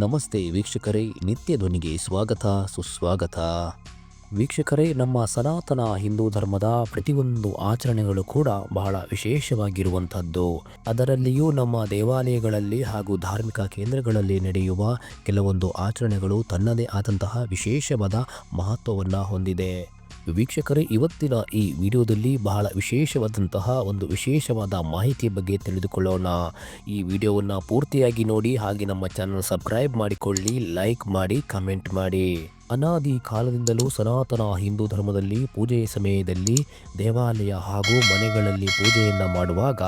ನಮಸ್ತೆ ವೀಕ್ಷಕರೇ, ನಿತ್ಯ ಧ್ವನಿಗೆ ಸ್ವಾಗತ, ಸುಸ್ವಾಗತ. ವೀಕ್ಷಕರೇ, ನಮ್ಮ ಸನಾತನ ಹಿಂದೂ ಧರ್ಮದ ಪ್ರತಿಯೊಂದು ಆಚರಣೆಗಳು ಕೂಡ ಬಹಳ ವಿಶೇಷವಾಗಿರುವಂಥದ್ದು. ಅದರಲ್ಲಿಯೂ ನಮ್ಮ ದೇವಾಲಯಗಳಲ್ಲಿ ಹಾಗೂ ಧಾರ್ಮಿಕ ಕೇಂದ್ರಗಳಲ್ಲಿ ನಡೆಯುವ ಕೆಲವೊಂದು ಆಚರಣೆಗಳು ತನ್ನದೇ ಆದಂತಹ ವಿಶೇಷವಾದ ಮಹತ್ವವನ್ನು ಹೊಂದಿದೆ. ವೀಕ್ಷಕರೇ, ಇವತ್ತಿನ ಈ ವಿಡಿಯೋದಲ್ಲಿ ಬಹಳ ವಿಶೇಷವಾದಂತಹ ಒಂದು ವಿಶೇಷವಾದ ಮಾಹಿತಿಯ ಬಗ್ಗೆ ತಿಳಿದುಕೊಳ್ಳೋಣ. ಈ ವಿಡಿಯೋವನ್ನು ಪೂರ್ತಿಯಾಗಿ ನೋಡಿ, ಹಾಗೆ ನಮ್ಮ ಚಾನಲ್ ಸಬ್ಸ್ಕ್ರೈಬ್ ಮಾಡಿಕೊಳ್ಳಿ, ಲೈಕ್ ಮಾಡಿ, ಕಮೆಂಟ್ ಮಾಡಿ. ಅನಾದಿ ಕಾಲದಿಂದಲೂ ಸನಾತನ ಹಿಂದೂ ಧರ್ಮದಲ್ಲಿ ಪೂಜೆಯ ಸಮಯದಲ್ಲಿ ದೇವಾಲಯ ಹಾಗೂ ಮನೆಗಳಲ್ಲಿ ಪೂಜೆಯನ್ನು ಮಾಡುವಾಗ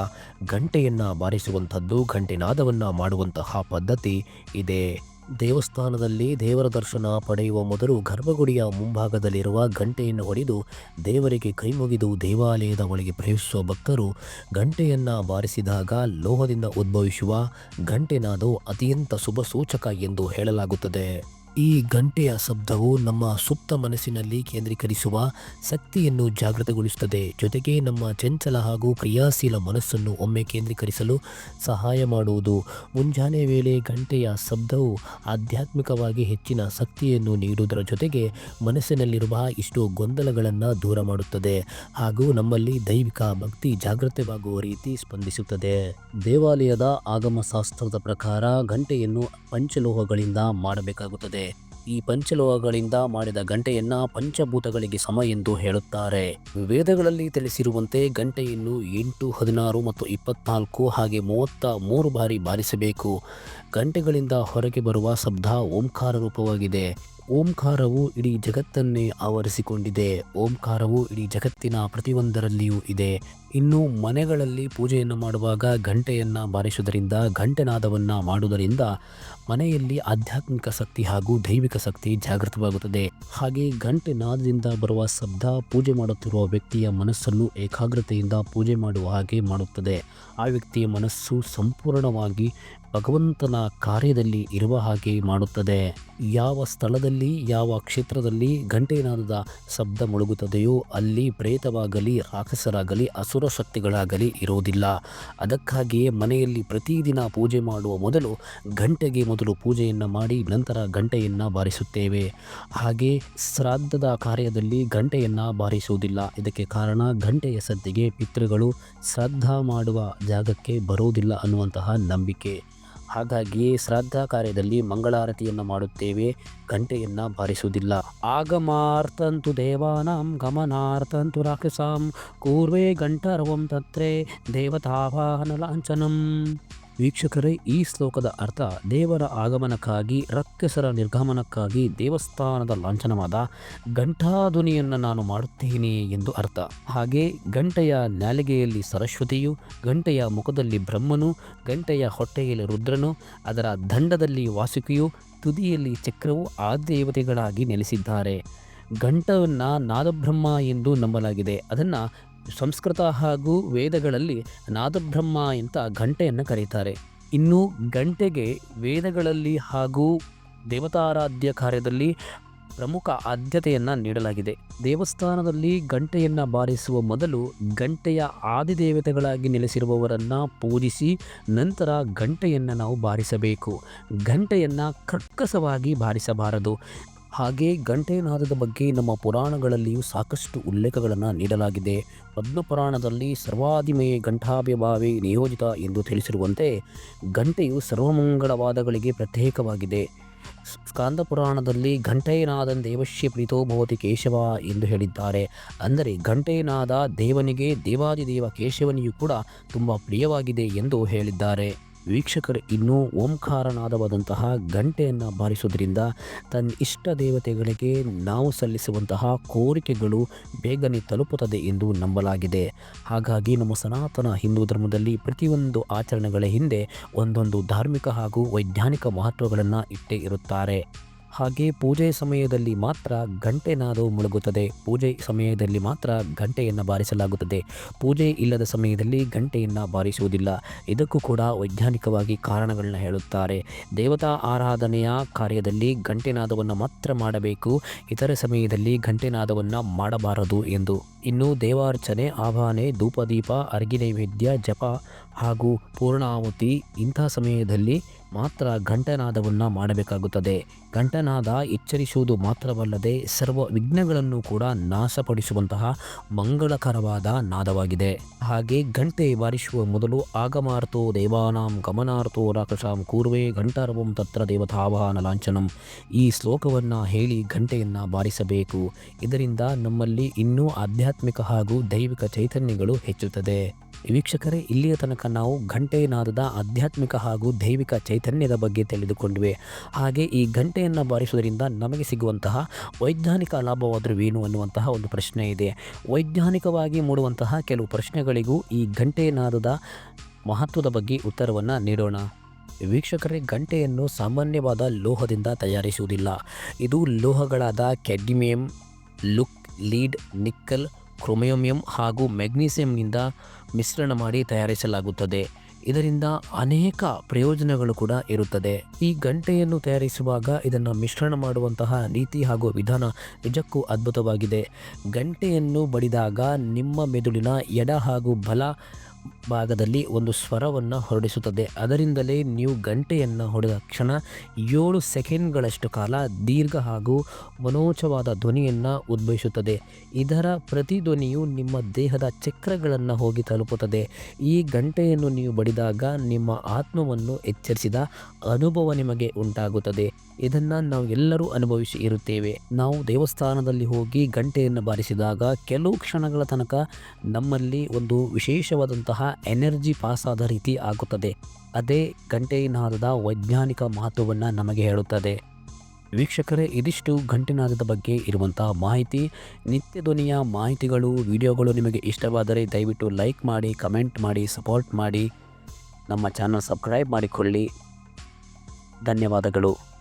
ಗಂಟೆಯನ್ನು ಬಾರಿಸುವಂಥದ್ದು, ಗಂಟೆನಾದವನ್ನು ಮಾಡುವಂತಹ ಪದ್ಧತಿ ಇದೆ. ದೇವಸ್ಥಾನದಲ್ಲಿ ದೇವರ ದರ್ಶನ ಪಡೆಯುವ ಮೊದಲು ಗರ್ಭಗುಡಿಯ ಮುಂಭಾಗದಲ್ಲಿರುವ ಗಂಟೆಯನ್ನು ಹೊಡೆದು ದೇವರಿಗೆ ಕೈಮುಗಿದು ದೇವಾಲಯದ ಒಳಗೆ ಪ್ರವೇಶಿಸುವ ಭಕ್ತರು ಗಂಟೆಯನ್ನು ಬಾರಿಸಿದಾಗ ಲೋಹದಿಂದ ಉದ್ಭವಿಸುವ ಗಂಟೆನಾದವು ಅತ್ಯಂತ ಶುಭ ಸೂಚಕ ಎಂದು ಹೇಳಲಾಗುತ್ತದೆ. ಈ ಗಂಟೆಯ ಶಬ್ದವು ನಮ್ಮ ಸುಪ್ತ ಮನಸ್ಸಿನಲ್ಲಿ ಕೇಂದ್ರೀಕರಿಸುವ ಶಕ್ತಿಯನ್ನು ಜಾಗೃತಗೊಳಿಸುತ್ತದೆ. ಜೊತೆಗೆ ನಮ್ಮ ಚಂಚಲ ಹಾಗೂ ಕ್ರಿಯಾಶೀಲ ಮನಸ್ಸನ್ನು ಒಮ್ಮೆ ಕೇಂದ್ರೀಕರಿಸಲು ಸಹಾಯ ಮಾಡುವುದು. ಮುಂಜಾನೆ ವೇಳೆ ಗಂಟೆಯ ಶಬ್ದವು ಆಧ್ಯಾತ್ಮಿಕವಾಗಿ ಹೆಚ್ಚಿನ ಶಕ್ತಿಯನ್ನು ನೀಡುವುದರ ಜೊತೆಗೆ ಮನಸ್ಸಿನಲ್ಲಿರುವ ಇಷ್ಟು ಗೊಂದಲಗಳನ್ನು ದೂರ ಮಾಡುತ್ತದೆ ಹಾಗೂ ನಮ್ಮಲ್ಲಿ ದೈವಿಕ ಭಕ್ತಿ ಜಾಗೃತವಾಗುವ ರೀತಿ ಸ್ಪಂದಿಸುತ್ತದೆ. ದೇವಾಲಯದ ಆಗಮಶಾಸ್ತ್ರದ ಪ್ರಕಾರ ಗಂಟೆಯನ್ನು ಪಂಚಲೋಹಗಳಿಂದ ಮಾಡಬೇಕಾಗುತ್ತದೆ. ಈ ಪಂಚಲೋಹಗಳಿಂದ ಮಾಡಿದ ಗಂಟೆಯನ್ನ ಪಂಚಭೂತಗಳಿಗೆ ಸಮ ಎಂದು ಹೇಳುತ್ತಾರೆ. ವೇದಗಳಲ್ಲಿ ತಿಳಿಸಿರುವಂತೆ ಗಂಟೆಯನ್ನು ಎಂಟು, ಹದಿನಾರು ಮತ್ತು ಇಪ್ಪತ್ನಾಲ್ಕು ಹಾಗೆ ಮೂವತ್ತ ಮೂರು ಬಾರಿ ಬಾರಿಸಬೇಕು. ಗಂಟೆಗಳಿಂದ ಹೊರಗೆ ಬರುವ ಶಬ್ದ ಓಂಕಾರ ರೂಪವಾಗಿದೆ. ಓಂಕಾರವು ಇಡೀ ಜಗತ್ತನ್ನೇ ಆವರಿಸಿಕೊಂಡಿದೆ. ಓಂಕಾರವು ಇಡೀ ಜಗತ್ತಿನ ಪ್ರತಿಯೊಂದರಲ್ಲಿಯೂ ಇದೆ. ಇನ್ನು ಮನೆಗಳಲ್ಲಿ ಪೂಜೆಯನ್ನು ಮಾಡುವಾಗ ಗಂಟೆಯನ್ನು ಬಾರಿಸುವುದರಿಂದ ಗಂಟೆನಾದವನ್ನು ಮಾಡುವುದರಿಂದ ಮನೆಯಲ್ಲಿ ಆಧ್ಯಾತ್ಮಿಕ ಶಕ್ತಿ ಹಾಗೂ ದೈವಿಕ ಶಕ್ತಿ ಜಾಗೃತವಾಗುತ್ತದೆ. ಹಾಗೆ ಗಂಟೆ ನಾದದಿಂದ ಬರುವ ಶಬ್ದ ಪೂಜೆ ಮಾಡುತ್ತಿರುವ ವ್ಯಕ್ತಿಯ ಮನಸ್ಸನ್ನು ಏಕಾಗ್ರತೆಯಿಂದ ಪೂಜೆ ಮಾಡುವ ಹಾಗೆ ಮಾಡುತ್ತದೆ. ಆ ವ್ಯಕ್ತಿಯ ಮನಸ್ಸು ಸಂಪೂರ್ಣವಾಗಿ ಭಗವಂತನ ಕಾರ್ಯದಲ್ಲಿ ಇರುವ ಹಾಗೆ ಮಾಡುತ್ತದೆ. ಯಾವ ಸ್ಥಳದಲ್ಲಿ, ಯಾವ ಕ್ಷೇತ್ರದಲ್ಲಿ ಗಂಟೆನಾದದ ಶಬ್ದ ಮುಳುಗುತ್ತದೆಯೋ ಅಲ್ಲಿ ಪ್ರೇತವಾಗಲಿ, ರಾಕ್ಷಸರಾಗಲಿ, ಅಸುರ ಶಕ್ತಿಗಳಾಗಲಿ ಇರೋದಿಲ್ಲ ಅದಕ್ಕಾಗಿಯೇ ಮನೆಯಲ್ಲಿ ಪ್ರತಿದಿನ ಪೂಜೆ ಮಾಡುವ ಮೊದಲು ಗಂಟೆಗೆ ಮೊದಲು ಪೂಜೆಯನ್ನು ಮಾಡಿ ನಂತರ ಗಂಟೆಯನ್ನು ಬಾರಿಸುತ್ತೇವೆ. ಹಾಗೆ ಶ್ರಾದ್ದದ ಕಾರ್ಯದಲ್ಲಿ ಗಂಟೆಯನ್ನು ಬಾರಿಸುವುದಿಲ್ಲ. ಇದಕ್ಕೆ ಕಾರಣ ಗಂಟೆಯ ಸದ್ದಿಗೆ ಪಿತೃಗಳು ಶ್ರಾದ್ದ ಮಾಡುವ ಜಾಗಕ್ಕೆ ಬರುವುದಿಲ್ಲ ಅನ್ನುವಂತಹ ನಂಬಿಕೆ. ಹಾಗಾಗಿ ಶ್ರಾದ್ದ ಕಾರ್ಯದಲ್ಲಿ ಮಂಗಳಾರತಿಯನ್ನು ಮಾಡುತ್ತೇವೆ ಗಂಟೆಯನ್ನು ಬಾರಿಸುವುದಿಲ್ಲ. ಆಗಮಾರ್ತಂತು ದೇವಾನಾಂ ಗಮನಾರ್ಥಂತು ರಾಕ್ಷಸಾಂ, ಕೂರ್ವೇ ಗಂಟಾರವಂ ತತ್ರೇ ದೇವತಾವಾಹನ ಲಾಂಛನಂ. ವೀಕ್ಷಕರೇ, ಈ ಶ್ಲೋಕದ ಅರ್ಥ ದೇವರ ಆಗಮನಕ್ಕಾಗಿ, ರಕ್ತಸರ ನಿರ್ಗಮನಕ್ಕಾಗಿ ದೇವಸ್ಥಾನದ ಲಾಂಛನವಾದ ಘಂಟಾಧ್ವನಿಯನ್ನು ನಾನು ಮಾಡುತ್ತೇನೆ ಎಂದು ಅರ್ಥ. ಹಾಗೆ ಗಂಟೆಯ ನಾಲಿಗೆಯಲ್ಲಿ ಸರಸ್ವತಿಯು ಗಂಟೆಯ ಮುಖದಲ್ಲಿ ಬ್ರಹ್ಮನು ಗಂಟೆಯ ಹೊಟ್ಟೆಯಲ್ಲಿ ರುದ್ರನು, ಅದರ ದಂಡದಲ್ಲಿ ವಾಸುಕಿಯು, ತುದಿಯಲ್ಲಿ ಚಕ್ರವು ಆ ದೇವತೆಗಳಾಗಿ ನೆಲೆಸಿದ್ದಾರೆ. ಘಂಟವನ್ನು ನಾದಬ್ರಹ್ಮ ಎಂದು ನಂಬಲಾಗಿದೆ. ಅದನ್ನು ಸಂಸ್ಕೃತ ಹಾಗೂ ವೇದಗಳಲ್ಲಿ ನಾದಬ್ರಹ್ಮ ಅಂತ ಗಂಟೆಯನ್ನು ಕರೀತಾರೆ. ಇನ್ನು ಗಂಟೆಗೆ ವೇದಗಳಲ್ಲಿ ಹಾಗೂ ದೇವತಾರಾಧ್ಯ ಕಾರ್ಯದಲ್ಲಿ ಪ್ರಮುಖ ಆದ್ಯತೆಯನ್ನು ನೀಡಲಾಗಿದೆ. ದೇವಸ್ಥಾನದಲ್ಲಿ ಗಂಟೆಯನ್ನು ಬಾರಿಸುವ ಮೊದಲು ಗಂಟೆಯ ಆದಿದೇವತೆಗಳಾಗಿ ನೆಲೆಸಿರುವವರನ್ನು ಪೂಜಿಸಿ ನಂತರ ಗಂಟೆಯನ್ನು ನಾವು ಬಾರಿಸಬೇಕು. ಗಂಟೆಯನ್ನು ಕರ್ಕಸವಾಗಿ ಬಾರಿಸಬಾರದು. ಹಾಗೆ ಗಂಟೆನಾದದ ಬಗ್ಗೆ ನಮ್ಮ ಪುರಾಣಗಳಲ್ಲಿಯೂ ಸಾಕಷ್ಟು ಉಲ್ಲೇಖಗಳನ್ನು ನೀಡಲಾಗಿದೆ. ಪದ್ಮಪುರಾಣದಲ್ಲಿ ಸರ್ವಾದಿಮೇ ಘಂಟಾಭಿಭಾವಿ ನಿಯೋಜಿತ ಎಂದು ತಿಳಿಸಿರುವಂತೆ ಗಂಟೆಯು ಸರ್ವಮಂಗಳವಾದಗಳಿಗೆ ಪ್ರತ್ಯೇಕವಾಗಿದೆ. ಸ್ಕಾಂದ ಪುರಾಣದಲ್ಲಿ ಘಂಟೆಯನಾದ ದೇವಶ್ಯ ಪ್ರೀತೋ ಭವತಿ ಕೇಶವ ಎಂದು ಹೇಳಿದ್ದಾರೆ. ಅಂದರೆ ಘಂಟೆಯನಾದ ದೇವನಿಗೆ ದೇವಾದಿದೇವ ಕೇಶವನಿಯು ಕೂಡ ತುಂಬ ಪ್ರಿಯವಾಗಿದೆ ಎಂದು ಹೇಳಿದ್ದಾರೆ. ವೀಕ್ಷಕರು ಇನ್ನೂ ಓಂಕಾರನಾದವಾದಂತಹ ಗಂಟೆಯನ್ನು ಬಾರಿಸುವುದರಿಂದ ತನ್ನ ಇಷ್ಟ ದೇವತೆಗಳಿಗೆ ನಾವು ಸಲ್ಲಿಸುವಂತಹ ಕೋರಿಕೆಗಳು ಬೇಗನೆ ತಲುಪುತ್ತದೆ ಎಂದು ನಂಬಲಾಗಿದೆ. ಹಾಗಾಗಿ ನಮ್ಮ ಸನಾತನ ಹಿಂದೂ ಧರ್ಮದಲ್ಲಿ ಪ್ರತಿಯೊಂದು ಆಚರಣೆಗಳ ಹಿಂದೆ ಒಂದೊಂದು ಧಾರ್ಮಿಕ ಹಾಗೂ ವೈಜ್ಞಾನಿಕ ಮಹತ್ವಗಳನ್ನು ಇಟ್ಟೇ ಇರುತ್ತಾರೆ. ಹಾಗೆ ಪೂಜೆ ಸಮಯದಲ್ಲಿ ಮಾತ್ರ ಗಂಟೆ ನಾದವು ಮುಳುಗುತ್ತದೆ. ಪೂಜೆ ಸಮಯದಲ್ಲಿ ಮಾತ್ರ ಗಂಟೆಯನ್ನು ಬಾರಿಸಲಾಗುತ್ತದೆ. ಪೂಜೆ ಇಲ್ಲದ ಸಮಯದಲ್ಲಿ ಗಂಟೆಯನ್ನು ಬಾರಿಸುವುದಿಲ್ಲ. ಇದಕ್ಕೂ ಕೂಡ ವೈಜ್ಞಾನಿಕವಾಗಿ ಕಾರಣಗಳನ್ನ ಹೇಳುತ್ತಾರೆ. ದೇವತಾ ಆರಾಧನೆಯ ಕಾರ್ಯದಲ್ಲಿ ಗಂಟೆನಾದವನ್ನು ಮಾತ್ರ ಮಾಡಬೇಕು. ಇತರ ಸಮಯದಲ್ಲಿ ಗಂಟೆನಾದವನ್ನು ಮಾಡಬಾರದು ಎಂದು. ಇನ್ನು ದೇವಾರ್ಚನೆ ಆವಾಹನೆ ಧೂಪದೀಪ ಅರ್ಗಿ ನೈವೇದ್ಯ, ಜಪ ಹಾಗೂ ಪೂರ್ಣಾಹುತಿ ಇಂಥ ಸಮಯದಲ್ಲಿ ಮಾತ್ರ ಘಂಟನಾದವನ್ನು ಮಾಡಬೇಕಾಗುತ್ತದೆ. ಘಂಟನಾದ ಎಚ್ಚರಿಸುವುದು ಮಾತ್ರವಲ್ಲದೆ ಸರ್ವ ವಿಘ್ನಗಳನ್ನು ಕೂಡ ನಾಶಪಡಿಸುವಂತಹ ಮಂಗಳಕರವಾದ ನಾದವಾಗಿದೆ. ಹಾಗೆ ಘಂಟೆ ಬಾರಿಸುವ ಮೊದಲು ಆಗಮಾರ್ತೋ ದೇವಾನಾಂ ಗಮನಾರ್ಥೋ ರಾಕ್ಷಸಾಂ ಕೂರ್ವೆ ಘಂಟಾರವಂ ತತ್ರ ದೇವತಾವಾಹನ ಲಾಂಛನಂ. ಈ ಶ್ಲೋಕವನ್ನು ಹೇಳಿ ಘಂಟೆಯನ್ನು ಬಾರಿಸಬೇಕು. ಇದರಿಂದ ನಮ್ಮಲ್ಲಿ ಇನ್ನೂ ಆಧ್ಯಾತ್ಮಿಕ ಹಾಗೂ ದೈವಿಕ ಚೈತನ್ಯಗಳು ಹೆಚ್ಚುತ್ತದೆ. ವೀಕ್ಷಕರೇ, ಇಲ್ಲಿಯ ತನಕ ನಾವು ಘಂಟೆಯನಾದದ ಆಧ್ಯಾತ್ಮಿಕ ಹಾಗೂ ದೈವಿಕ ಚೈತನ್ಯದ ಬಗ್ಗೆ ತಿಳಿದುಕೊಂಡಿವೆ. ಹಾಗೆ ಈ ಘಂಟೆಯನ್ನು ಬಾರಿಸುವುದರಿಂದ ನಮಗೆ ಸಿಗುವಂತಹ ವೈಜ್ಞಾನಿಕ ಲಾಭವಾದರೂ ಏನು ಅನ್ನುವಂತಹ ಒಂದು ಪ್ರಶ್ನೆ ಇದೆ. ವೈಜ್ಞಾನಿಕವಾಗಿ ಮೂಡುವಂತಹ ಕೆಲವು ಪ್ರಶ್ನೆಗಳಿಗೂ ಈ ಘಂಟೆಯನಾದದ ಮಹತ್ವದ ಬಗ್ಗೆ ಉತ್ತರವನ್ನು ನೀಡೋಣ. ವೀಕ್ಷಕರೇ ಗಂಟೆಯನ್ನು ಸಾಮಾನ್ಯವಾದ ಲೋಹದಿಂದ ತಯಾರಿಸುವುದಿಲ್ಲ. ಇದು ಲೋಹಗಳಾದ ಕ್ಯಾಡ್ಮಿಯಂ, ಲುಕ್, ಲೀಡ್, ನಿಕ್ಕಲ್ ಕ್ರೊಮಿಯೋಮಿಯಂ ಹಾಗೂ ಮೆಗ್ನೀಸಿಯಂನಿಂದ ಮಿಶ್ರಣ ಮಾಡಿ ತಯಾರಿಸಲಾಗುತ್ತದೆ. ಇದರಿಂದ ಅನೇಕ ಪ್ರಯೋಜನಗಳು ಕೂಡ ಇರುತ್ತದೆ. ಈ ಗಂಟೆಯನ್ನು ತಯಾರಿಸುವಾಗ ಇದನ್ನು ಮಿಶ್ರಣ ಮಾಡುವಂತಹ ರೀತಿ ಹಾಗೂ ವಿಧಾನ ನಿಜಕ್ಕೂ ಅದ್ಭುತವಾಗಿದೆ. ಗಂಟೆಯನ್ನು ಬಡಿದಾಗ ನಿಮ್ಮ ಮೆದುಳಿನ ಎಡ ಹಾಗೂ ಬಲ ಭಾಗದಲ್ಲಿ ಒಂದು ಸ್ವರವನ್ನು ಹೊರಡಿಸುತ್ತದೆ. ಅದರಿಂದಲೇ ನೀವು ಗಂಟೆಯನ್ನು ಹೊಡೆದ ಕ್ಷಣ ಏಳು ಸೆಕೆಂಡ್ಗಳಷ್ಟು ಕಾಲ ದೀರ್ಘ ಹಾಗೂ ಮನೋಚವಾದ ಧ್ವನಿಯನ್ನು ಉದ್ಭವಿಸುತ್ತದೆ. ಇದರ ಪ್ರತಿಧ್ವನಿಯು ನಿಮ್ಮ ದೇಹದ ಚಕ್ರಗಳನ್ನು ಹೋಗಿ ತಲುಪುತ್ತದೆ. ಈ ಗಂಟೆಯನ್ನು ನೀವು ಬಡಿದಾಗ ನಿಮ್ಮ ಆತ್ಮವನ್ನು ಎಚ್ಚರಿಸಿದ ಅನುಭವ ನಿಮಗೆ ಉಂಟಾಗುತ್ತದೆ. ಇದನ್ನು ನಾವು ಎಲ್ಲರೂ ಅನುಭವಿಸಿ ಇರುತ್ತೇವೆ. ನಾವು ದೇವಸ್ಥಾನದಲ್ಲಿ ಹೋಗಿ ಗಂಟೆಯನ್ನು ಬಾರಿಸಿದಾಗ ಕೆಲವು ಕ್ಷಣಗಳ ತನಕ ನಮ್ಮಲ್ಲಿ ಒಂದು ವಿಶೇಷವಾದಂತಹ ಎನರ್ಜಿ ಪಾಸ್ ಆದ ರೀತಿ ಆಗುತ್ತದೆ. ಅದೇ ಗಂಟೆನಾದದ ವೈಜ್ಞಾನಿಕ ಮಹತ್ವವನ್ನು ನಮಗೆ ಹೇಳುತ್ತದೆ. ವೀಕ್ಷಕರೇ, ಇದಿಷ್ಟು ಗಂಟೆನಾದದ ಬಗ್ಗೆ ಇರುವಂತಹ ಮಾಹಿತಿ. ನಿತ್ಯ ಧ್ವನಿಯ ಮಾಹಿತಿಗಳು, ವಿಡಿಯೋಗಳು ನಿಮಗೆ ಇಷ್ಟವಾದರೆ ದಯವಿಟ್ಟು ಲೈಕ್ ಮಾಡಿ, ಕಮೆಂಟ್ ಮಾಡಿ, ಸಪೋರ್ಟ್ ಮಾಡಿ. ನಮ್ಮ ಚಾನಲ್ ಸಬ್ಸ್ಕ್ರೈಬ್ ಮಾಡಿಕೊಳ್ಳಿ. ಧನ್ಯವಾದಗಳು.